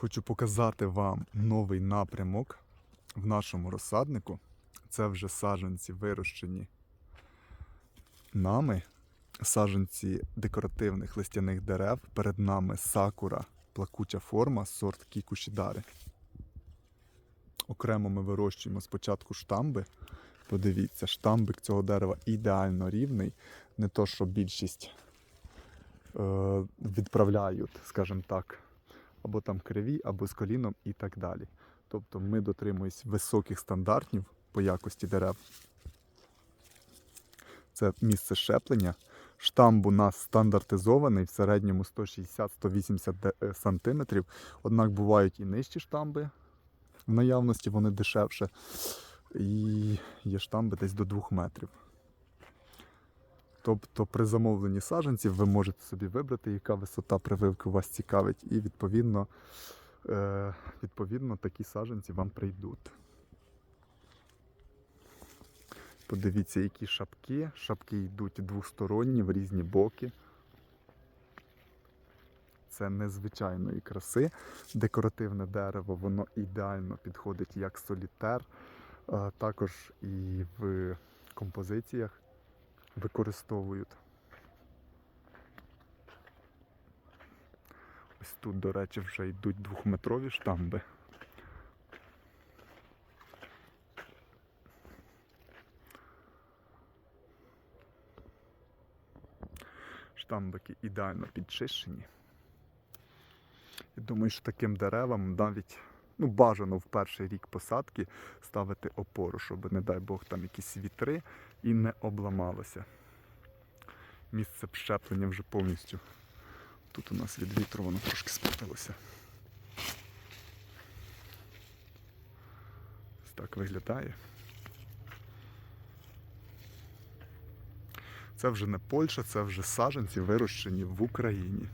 Хочу показати вам новий напрямок в нашому розсаднику. Це вже саджанці вирощені нами, саджанці декоративних листяних дерев. Перед нами сакура, плакуча форма, сорт кікушідари. Окремо ми вирощуємо спочатку штамби. Подивіться, штамбик цього дерева ідеально рівний. Не то, що більшість е, відправляють, скажімо так, або там криві, або з коліном і так далі. Тобто ми дотримуємось високих стандартів по якості дерев. Це місце щеплення. Штамб у нас стандартизований в середньому 160-180 см. Однак бувають і нижчі штамби. В наявності вони дешевше. І є штамби десь до 2 метрів. Тобто при замовленні саджанців ви можете собі вибрати, яка висота прививки вас цікавить, і відповідно, е, відповідно такі саджанці вам прийдуть. Подивіться, які шапки. Шапки йдуть двосторонні в різні боки. Це незвичайної краси. Декоративне дерево, воно ідеально підходить як солітер, а також і в композиціях використовують. Ось тут, до речі, вже йдуть двохметрові штамби. Штамбики ідеально підчищені. Я думаю, що таким деревам навіть ну, бажано в перший рік посадки ставити опору, щоб, не дай Бог, там якісь вітри і не обламалося. Місце щеплення вже повністю. Тут у нас від вітру воно трошки спуталося. Ось так виглядає. Це вже не Польща, це вже саджанці вирощені в Україні.